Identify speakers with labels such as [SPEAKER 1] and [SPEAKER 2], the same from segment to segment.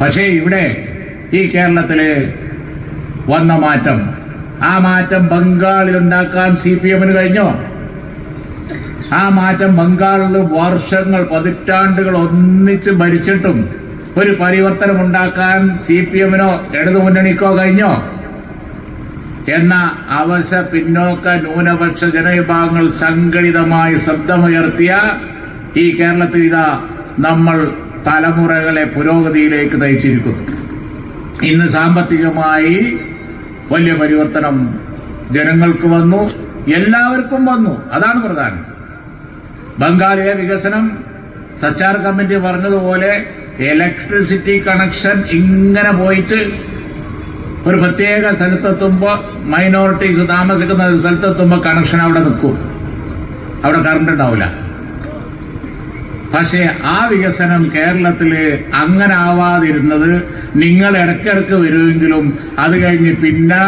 [SPEAKER 1] പക്ഷേ ഇവിടെ ഈ കേരളത്തിൽ വന്ന മാറ്റം. ആ മാറ്റം ബംഗാളിൽ ഉണ്ടാക്കാൻ സി പി എമ്മിന് കഴിഞ്ഞോ? ആ മാറ്റം ബംഗാളിൽ വർഷങ്ങൾ പതിറ്റാണ്ടുകൾ ഒന്നിച്ച് ഭരിച്ചിട്ടും ഒരു പരിവർത്തനം ഉണ്ടാക്കാൻ സി പി എമ്മിനോ ഇടതുമുന്നണിക്കോ കഴിഞ്ഞോ? എന്ന അവശ പിന്നോക്ക ന്യൂനപക്ഷ ജനവിഭാഗങ്ങൾ സംഘടിതമായി ശബ്ദമുയർത്തിയ ഈ കേരളത്തിൽ ഇതാ നമ്മൾ തലമുറകളെ പുരോഗതിയിലേക്ക് നയിച്ചിരിക്കുന്നു. ഇന്ന് സാമ്പത്തികമായി വലിയ പരിവർത്തനം ജനങ്ങൾക്ക് വന്നു എല്ലാവർക്കും വന്നു. അതാണ് പ്രധാനം. ബംഗാളിലെ വികസനം സച്ചാർ കമ്മിറ്റി പറഞ്ഞതുപോലെ ഇലക്ട്രിസിറ്റി കണക്ഷൻ ഇങ്ങനെ പോയിട്ട് ഒരു പ്രത്യേക സ്ഥലത്തെത്തുമ്പോൾ മൈനോറിറ്റീസ് താമസിക്കുന്ന സ്ഥലത്തെത്തുമ്പോൾ കണക്ഷൻ അവിടെ നിൽക്കും. അവിടെ കറണ്ട് ഉണ്ടാവില്ല. പക്ഷേ ആ വികസനം കേരളത്തിൽ അങ്ങനെ ആവാതിരുന്നത് നിങ്ങൾ ഇടയ്ക്കിടയ്ക്ക് വരുമെങ്കിലും അത് കഴിഞ്ഞ് പിന്നെ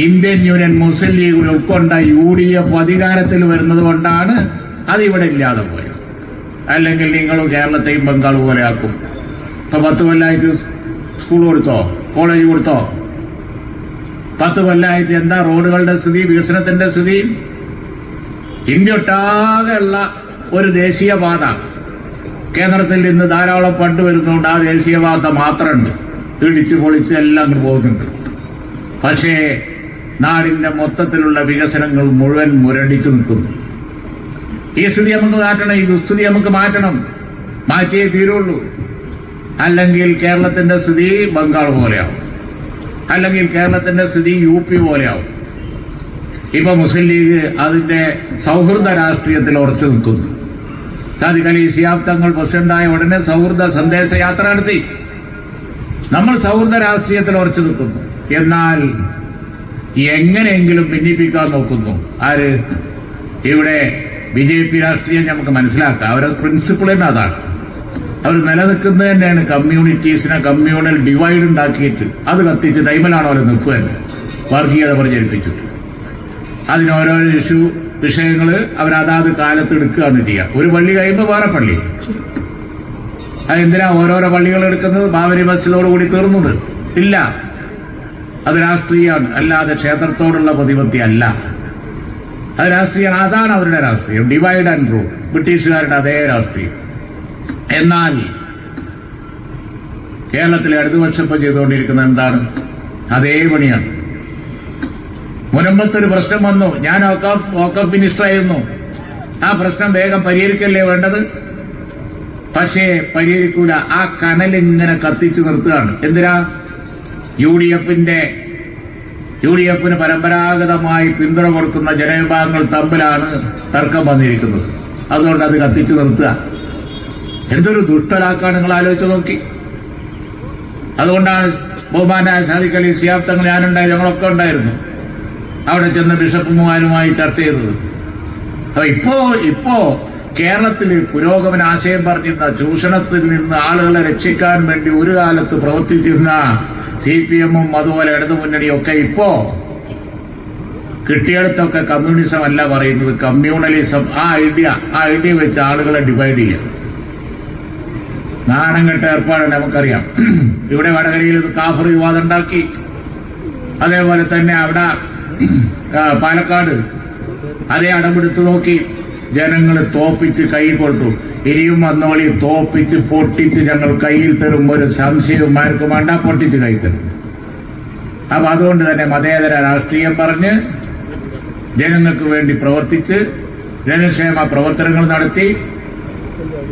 [SPEAKER 1] ഇന്ത്യൻ യൂണിയൻ മുസ്ലിം ലീഗ് ഉൾക്കൊണ്ട യു ഡി എഫ് അധികാരത്തിൽ വരുന്നത് കൊണ്ടാണ് അതിവിടെ ഇല്ലാതെ പോയത്. അല്ലെങ്കിൽ നിങ്ങൾ കേരളത്തെയും ബംഗാൾ പോലെ ആക്കും. ഇപ്പൊ പത്ത് കൊല്ലമായിട്ട് സ്കൂൾ കൊടുത്തോ? കോളേജ് കൊടുത്തോ? പത്ത് കൊല്ലമായിട്ട് എന്താ റോഡുകളുടെ സ്ഥിതി വികസനത്തിന്റെ സ്ഥിതി? ഇന്ത്യ ഒട്ടാകെയുള്ള ഒരു ദേശീയപാത. കേന്ദ്രത്തിൽ ഇന്ന് ധാരാളം ഫണ്ട് വരുന്നുണ്ട് ആ ദേശീയവാദ മാത്രമുണ്ട്. ഇടിച്ച് പൊളിച്ച് എല്ലാം അങ്ങ് പോകുന്നുണ്ട്. പക്ഷേ നാടിന്റെ മൊത്തത്തിലുള്ള വികസനങ്ങൾ മുഴുവൻ മുരടിച്ചു നിൽക്കുന്നു. ഈ സ്ഥിതി നമുക്ക് മാറ്റണം ഈ ദുസ്ഥിതി നമുക്ക് മാറ്റണം. മാറ്റിയേ തീരുള്ളൂ. അല്ലെങ്കിൽ കേരളത്തിന്റെ സ്ഥിതി ബംഗാൾ പോലെയാവും. അല്ലെങ്കിൽ കേരളത്തിന്റെ സ്ഥിതി യു പി പോലെയാവും. ഇപ്പൊ മുസ്ലിം ലീഗ് അതിന്റെ സൗഹൃദ രാഷ്ട്രീയത്തിൽ ഉറച്ചു നിൽക്കുന്നു. താതികലി സിയാബ് തങ്ങൾ പ്രസിഡന്റായ ഉടനെ സൗഹൃദ സന്ദേശയാത്ര നടത്തി. നമ്മൾ സൗഹൃദ രാഷ്ട്രീയത്തിൽ ഉറച്ചു നിൽക്കുന്നു. എന്നാൽ എങ്ങനെയെങ്കിലും ഭിന്നിപ്പിക്കാൻ നോക്കുന്നു. ആര്? ഇവിടെ ബി ജെ പി രാഷ്ട്രീയം നമുക്ക് മനസ്സിലാക്കാം. അവരുടെ പ്രിൻസിപ്പിൾ തന്നെ അതാണ്. അവർ നിലനിൽക്കുന്നത് തന്നെയാണ് കമ്മ്യൂണിറ്റീസിനെ കമ്മ്യൂണൽ ഡിവൈഡ് ഉണ്ടാക്കിയിട്ട്. അത് കത്തിച്ച് തൈമലാണോ അവർ നിൽക്കുക വർഗീയത പ്രചരിപ്പിച്ചിട്ട്. അതിന് ഓരോരോ ഇഷ്യൂ വിഷയങ്ങൾ അവർ അതാത് കാലത്ത് എടുക്കുകയാണ് ചെയ്യുക. ഒരു പള്ളി കഴിയുമ്പോൾ വേറെ പള്ളി. അതെന്തിനാ ഓരോരോ പള്ളികൾ എടുക്കുന്നത്? ബാബരി മസ്ജിദോടുകൂടി തീർന്നത്. ഇല്ല. അത് രാഷ്ട്രീയമാണ് അല്ലാതെ ക്ഷേത്രത്തോടുള്ള പ്രതിപത്തി അല്ല. അത് രാഷ്ട്രീയം അതാണ് അവരുടെ രാഷ്ട്രീയം. ഡിവൈഡ് ആൻഡ് റൂൾ ബ്രിട്ടീഷുകാരുടെ അതേ രാഷ്ട്രീയം. എന്നാൽ കേരളത്തിലെ ഇടതുപക്ഷം ഇപ്പം ചെയ്തുകൊണ്ടിരിക്കുന്നത് എന്താണ്? അതേ പണിയാണ്. മുനമ്പത്തൊരു പ്രശ്നം വന്നു. ഞാൻ ഓക്കപ്പ് മിനിസ്റ്ററായിരുന്നു ആ പ്രശ്നം വേഗം പരിഹരിക്കല്ലേ വേണ്ടത്? പക്ഷേ പരിഹരിക്കൂല. ആ കനൽ ഇങ്ങനെ കത്തിച്ചു നിർത്തുകയാണ്. എന്തിനാ? യു ഡി എഫിന്റെ യു ഡി എഫിന് പരമ്പരാഗതമായി പിന്തുണ കൊടുക്കുന്ന ജനവിഭാഗങ്ങൾ തമ്മിലാണ് തർക്കം വന്നിരിക്കുന്നത്. അതുകൊണ്ട് അത് കത്തിച്ചു നിർത്തുക. എന്തൊരു ദുഷ്ടലാക്കാണ് നിങ്ങൾ ആലോചിച്ച് നോക്കി. അതുകൊണ്ടാണ് ബഹുമാനായ സാദിഖ് അലി സിയാബ് തങ്ങൾ ഞാനുണ്ടായി ഞങ്ങളൊക്കെ ഉണ്ടായിരുന്നു. അവിടെ ചെന്ന് ബിഷപ്പുമാരുമായി ചർച്ച ചെയ്തത്. അപ്പൊ ഇപ്പോ ഇപ്പോ കേരളത്തിൽ പുരോഗമന ആശയം പറഞ്ഞിരുന്ന ചൂഷണത്തിൽ നിന്ന് ആളുകളെ രക്ഷിക്കാൻ വേണ്ടി ഒരു കാലത്ത് പ്രവർത്തിച്ചിരുന്ന സി പി എമ്മും അതുപോലെ ഇടതുമുന്നണിയും ഒക്കെ ഇപ്പോ കിട്ടിയെടുത്തൊക്കെ കമ്മ്യൂണിസം അല്ല പറയുന്നത്. കമ്മ്യൂണലിസം ആ ഐഡിയ ആ ഐഡിയ വെച്ച് ആളുകളെ ഡിവൈഡ് ചെയ്യുക നാണം കെട്ട ഏർപ്പാട് നമുക്കറിയാം. ഇവിടെ വടകരയിൽ കാഫർ വിവാദം ഉണ്ടാക്കി. അതേപോലെ തന്നെ അവിടെ പാലക്കാട്. അതേ അടമെടുത്ത് നോക്കി. ജനങ്ങൾ തോപ്പിച്ച് കൈ കൊടുത്തു ഇനിയും വന്നോളി തോപ്പിച്ച് പൊട്ടിച്ച് ഞങ്ങൾ കയ്യിൽ തരും. ഒരു സംശയവും ആർക്കും വേണ്ട. പൊട്ടിച്ച് കൈ തരും. അപ്പൊ അതുകൊണ്ട് തന്നെ മതേതര രാഷ്ട്രീയം പറഞ്ഞ് ജനങ്ങൾക്ക് വേണ്ടി പ്രവർത്തിച്ച് ജനക്ഷേമ പ്രവർത്തനങ്ങൾ നടത്തി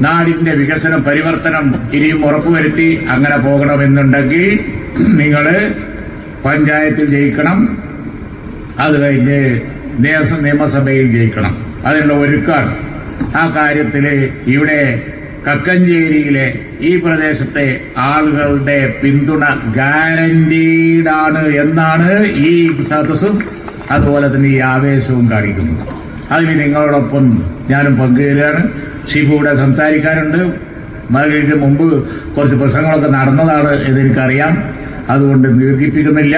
[SPEAKER 1] നാടിന്റെ വികസനം പരിവർത്തനം ഇനിയും ഉറപ്പുവരുത്തി അങ്ങനെ പോകണമെന്നുണ്ടെങ്കിൽ നിങ്ങൾ പഞ്ചായത്തിൽ ജയിക്കണം. അത് കഴിഞ്ഞ് നിയമ നിയമസഭയിൽ ജയിക്കണം. അതിനുള്ള ഒരുക്കാണ്. ആ കാര്യത്തിൽ ഇവിടെ കക്കഞ്ചേരിയിലെ ഈ പ്രദേശത്തെ ആളുകളുടെ പിന്തുണ ഗ്യാരണ്ടീഡാണ് എന്നാണ് ഈ സദസ്സും അതുപോലെ തന്നെ ഈ ആവേശവും കാണിക്കുന്നത്. അതിന് നിങ്ങളോടൊപ്പം ഞാനും പങ്കുചേരുകയാണ്. ഷിബു ഇവിടെ സംസാരിക്കാനുണ്ട്. മകളുടെ മുമ്പ് കുറച്ച് പ്രശ്നങ്ങളൊക്കെ നടന്നതാണ് എന്നെനിക്കറിയാം അതുകൊണ്ട് ദീർഘിപ്പിക്കുന്നില്ല.